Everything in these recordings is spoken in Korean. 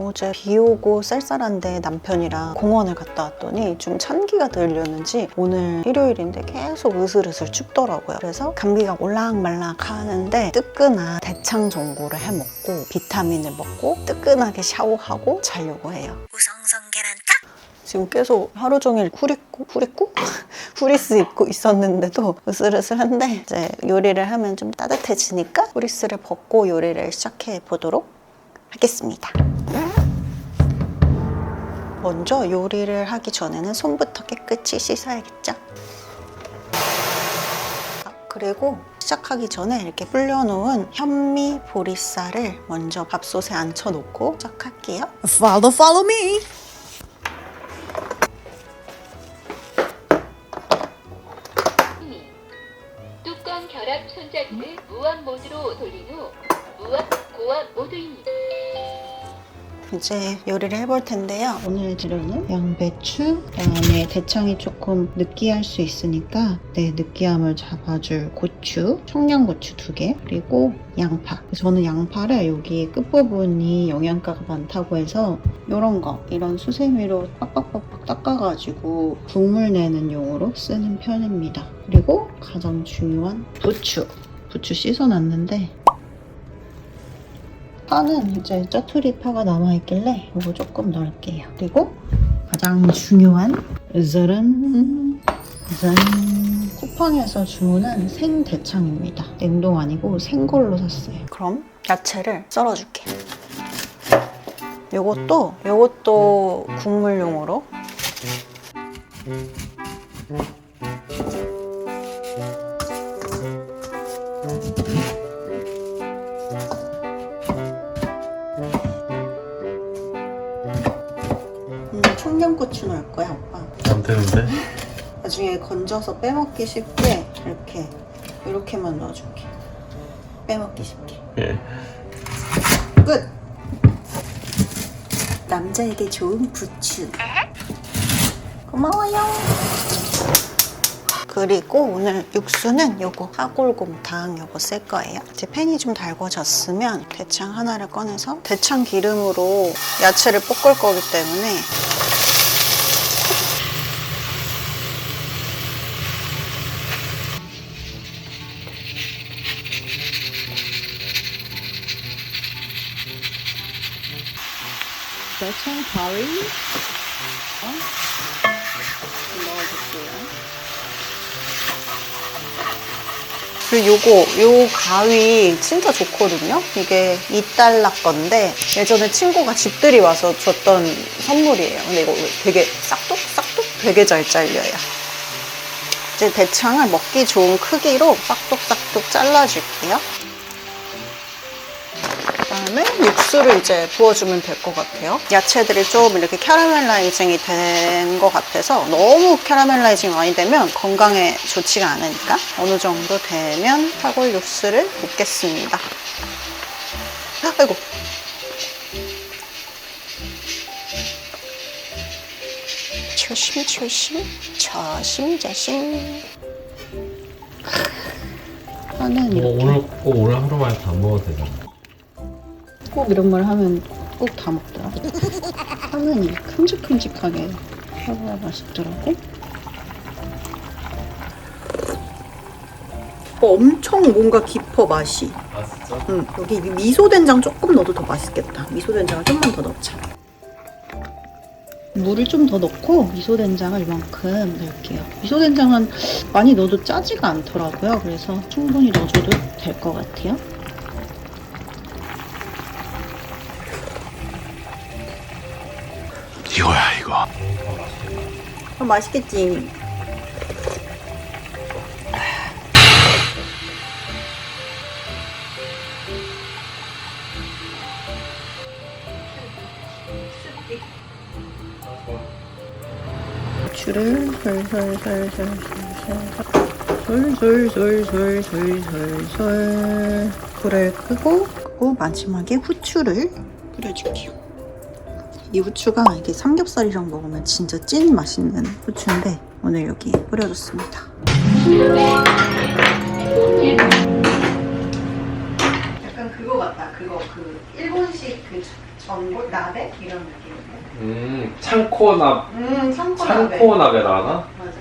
어제 비 오고 쌀쌀한데 남편이랑 공원을 갔다 왔더니 좀 찬기가 들렸는지 오늘 일요일인데 계속 으슬으슬 춥더라고요. 그래서 감기가 올락말락 하는데 뜨끈한 대창 전골을 해 먹고 비타민을 먹고 뜨끈하게 샤워하고 자려고 해요. 우성성 계란탕? 지금 계속 하루 종일 후리꾸? 후리꾸? 후리스 입고 있었는데도 으슬으슬한데 이제 요리를 하면 좀 따뜻해지니까 후리스를 벗고 요리를 시작해 보도록 하겠습니다. 먼저 요리를 하기 전에는 손부터 깨끗이 씻어야겠죠? 아, 그리고 시작하기 전에 이렇게 불려놓은 현미 보리쌀을 먼저 밥솥에 앉혀놓고 시작할게요. Follow, follow me. 뚜껑 결합 손잡이를 무압 모드로 돌린 후 무압 고압 모드입니다. 이제 요리를 해볼 텐데요. 오늘 재료는 양배추, 그다음에 대창이 조금 느끼할 수 있으니까 네 느끼함을 잡아줄 고추, 청양고추 두 개, 그리고 양파. 저는 양파를 여기 끝부분이 영양가가 많다고 해서 이런 거, 이런 수세미로 빡빡빡빡 닦아가지고 국물 내는 용으로 쓰는 편입니다. 그리고 가장 중요한 부추. 부추 씻어놨는데 파는 이제 짜투리 파가 남아있길래 이거 조금 넣을게요. 그리고 가장 중요한 짜란 짠 쿠팡에서 주문한 생대창입니다. 냉동 아니고 생걸로 샀어요. 그럼 야채를 썰어줄게요. 요것도 요것도 국물용으로 청양고추 넣을 거야 오빠. 안 되는데? 나중에 건져서 빼먹기 쉽게 이렇게 이렇게만 넣어줄게. 빼먹기 쉽게. 예. 끝. 남자에게 좋은 부추. 고마워요. 그리고 오늘 육수는 요거 하골곰탕 요거 쓸 거예요. 이제 팬이 좀 달궈졌으면 대창 하나를 꺼내서 대창 기름으로 야채를 볶을 거기 때문에 대창 가위 어? 넣어줄게요. 그리고 요거, 요 가위 진짜 좋거든요? 이게 2달러 건데 예전에 친구가 집들이 와서 줬던 선물이에요. 근데 이거 되게 싹둑 싹둑 되게 잘 잘려요. 이제 대창을 먹기 좋은 크기로 싹둑 싹둑 잘라줄게요. 그다음에 육수를 이제 부어주면 될 것 같아요. 야채들이 좀 이렇게 캐러멜라이징이 된 것 같아서 너무 캐러멜라이징 많이 되면 건강에 좋지가 않으니까 어느 정도 되면 사골 육수를 붓겠습니다. 아이고. 조심 조심 조심 조심. 뭐 이렇게. 오늘 꼭 오늘 하루만에 다 먹어도 되잖아. 꼭 이런 걸 하면 꼭 다 먹더라. 이 큼직큼직하게 해봐야 맛있더라고. 어, 엄청 뭔가 깊어 맛이. 아 진짜? 응, 여기 미소 된장 조금 넣어도 더 맛있겠다. 미소 된장을 좀만 더 넣자. 물을 좀 더 넣고 미소 된장을 이만큼 넣을게요. 미소 된장은 많이 넣어도 짜지가 않더라고요. 그래서 충분히 넣어줘도 될 것 같아요. 이거야 이거 어, 맛있겠지. 고추를 솔솔솔솔솔솔 솔솔솔솔솔솔 불을 끄고 그리고 마지막에 후추를 뿌려줄게요. 이 후추가 이게 삼겹살이랑 먹으면 진짜 찐 맛있는 후추인데 오늘 여기 뿌려줬습니다. 약간 그거 같다. 그거 그 일본식 그 전골 나베 이런 느낌인데. 음, 창코나, 음, 참고 나베. 창코나베라 하나? 맞아 맞아.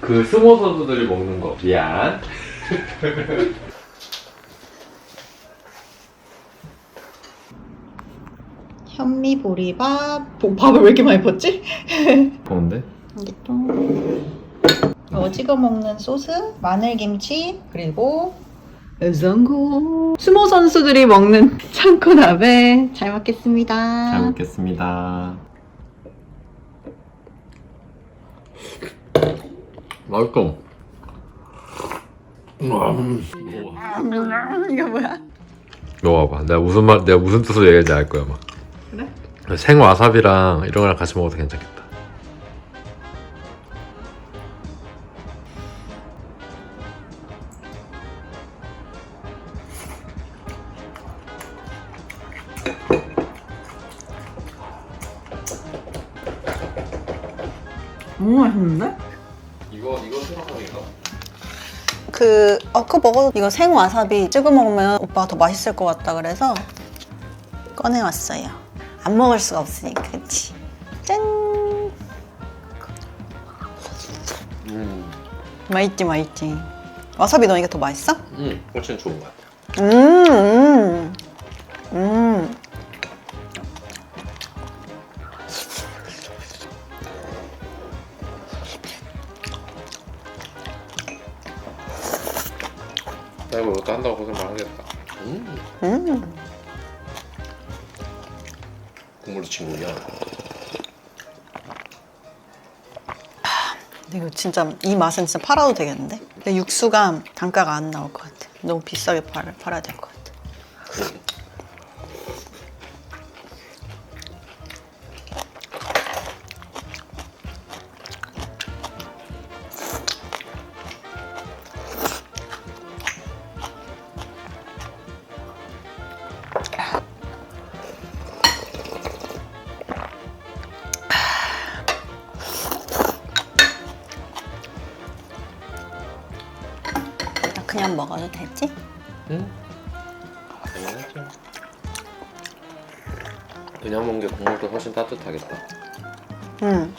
그 스모 선수들이 먹는 거. 미안. 현미 보리밥. 보- 밥을 왜 이렇게 많이 붓지? 좋은데? 이게 또 찍어 먹는 소스, 마늘김치, 그리고 여성구 수모 선수들이 먹는 창고나베 잘 먹겠습니다. 잘 먹겠습니다. 맛있어. 음. 이거 뭐야? 이거 봐봐. 내가 무슨 말, 내가 무슨 뜻으로 얘기하는지 알 거야, 막. 그래? 생 와사비랑 이런 거랑 같이 먹어도 괜찮겠다. 너무 맛있는데? 이거? 그, 어, 그거 먹어도 이거 생 와사비 찍어 먹으면 오빠가 더 맛있을 것 같다 그래서 꺼내왔어요. 안 먹을 수가 없으니까, 그치? 짠! 음, 맛있지, 맛있지. 와사비 넣으니까 더 맛있어? 음, 훨씬 좋은 것 같아. 음, 음, 음. 나 이거 이것도 한다고 고생 많이 하겠다. 음, 음. 국물도 친구야. 근데 이거 진짜 이 맛은 진짜 팔아도 되겠는데? 근데 육수가 단가가 안 나올 것 같아. 너무 비싸게 팔, 팔아야 될 것 같아. 나 그냥 먹어도 되지? 응? 당연하죠. 그냥 먹는 게 국물도 훨씬 따뜻하겠다. 응.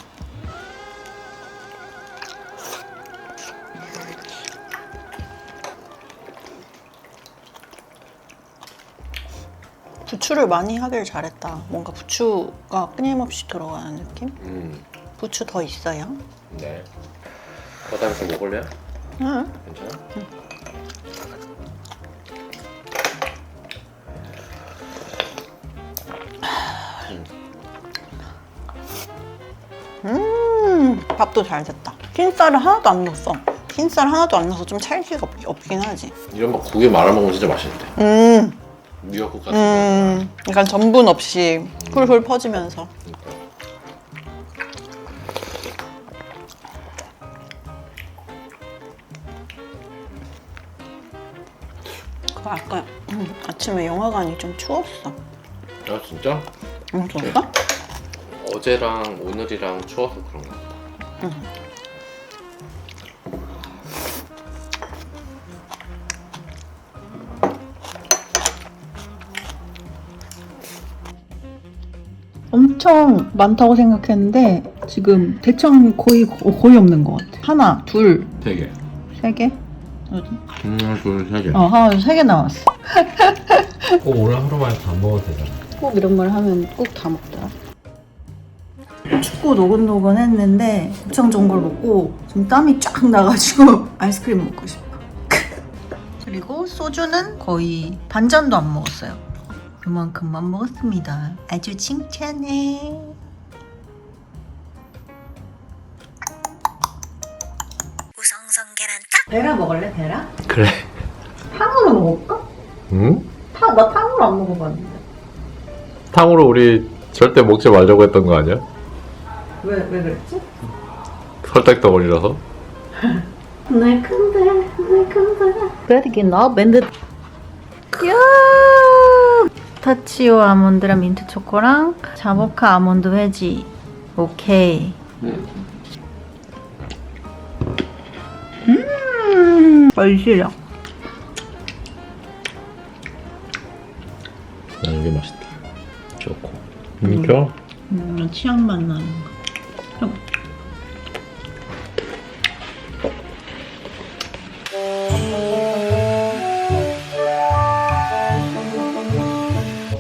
부추를 많이 하길 잘했다. 뭔가 부추가 끊임없이 들어가는 느낌? 음, 부추 더 있어요? 네. 과당에서 먹을래? 응. 괜찮아? 음, 밥도 잘 됐다. 흰쌀을 하나도 안 넣었어. 흰쌀 하나도 안 넣어서 좀 찰기가 없, 없긴 하지. 이런 거 국에 말아 먹으면 진짜 맛있는데. 음, 미역국 같은 거. 음, 약간 전분 없이 훌훌 퍼지면서. 그 아까 아침에 영화관이 좀 추웠어. 아 진짜? 응, 추웠어? 어제랑 오늘이랑 추워서 그런 것 같다. 엄청 많다고 생각했는데 지금 대청 거의 거의 없는 것 같아. 하나, 둘, 세 개. 세 개? 어디? 하나, 둘, 세 개. 어, 하나, 세개 나왔어. 꼭 오늘 하루만에 다 먹어도 되잖아. 꼭 이런 걸 하면 꼭 다 먹더라. 춥고 노곤노곤 했는데 곱창 좋은 걸 먹고 지금 땀이 쫙 나가지고 아이스크림 먹고 싶어. 그리고 소주는 거의 반잔도 안 먹었어요. 요만큼만 먹었습니다. 아주 칭찬해. 우성성 계란탕? 베라 먹을래 베라? 그래. 탕으로 먹을까? 응? 탕, 나 탕으로 안 먹어봤는데. 탕으로 우리 절대 먹지 말자고 했던 거 아니야? 왜, 왜 그랬지? 설탕 덩어리라서? 내 큰데 내 큰데 그래도 너 밴드 야 타치오 아몬드랑 민트 초코랑 자모카 아몬드 회지 오케이 음 맛있어 그냥 이게 맛있다. 좋고. 음, 좋아. 음, 취향만 나는 거.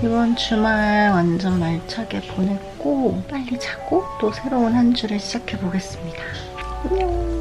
이번 주말 완전 알차게 보냈고 빨리 자고 또 새로운 한 주를 시작해 보겠습니다. 안녕.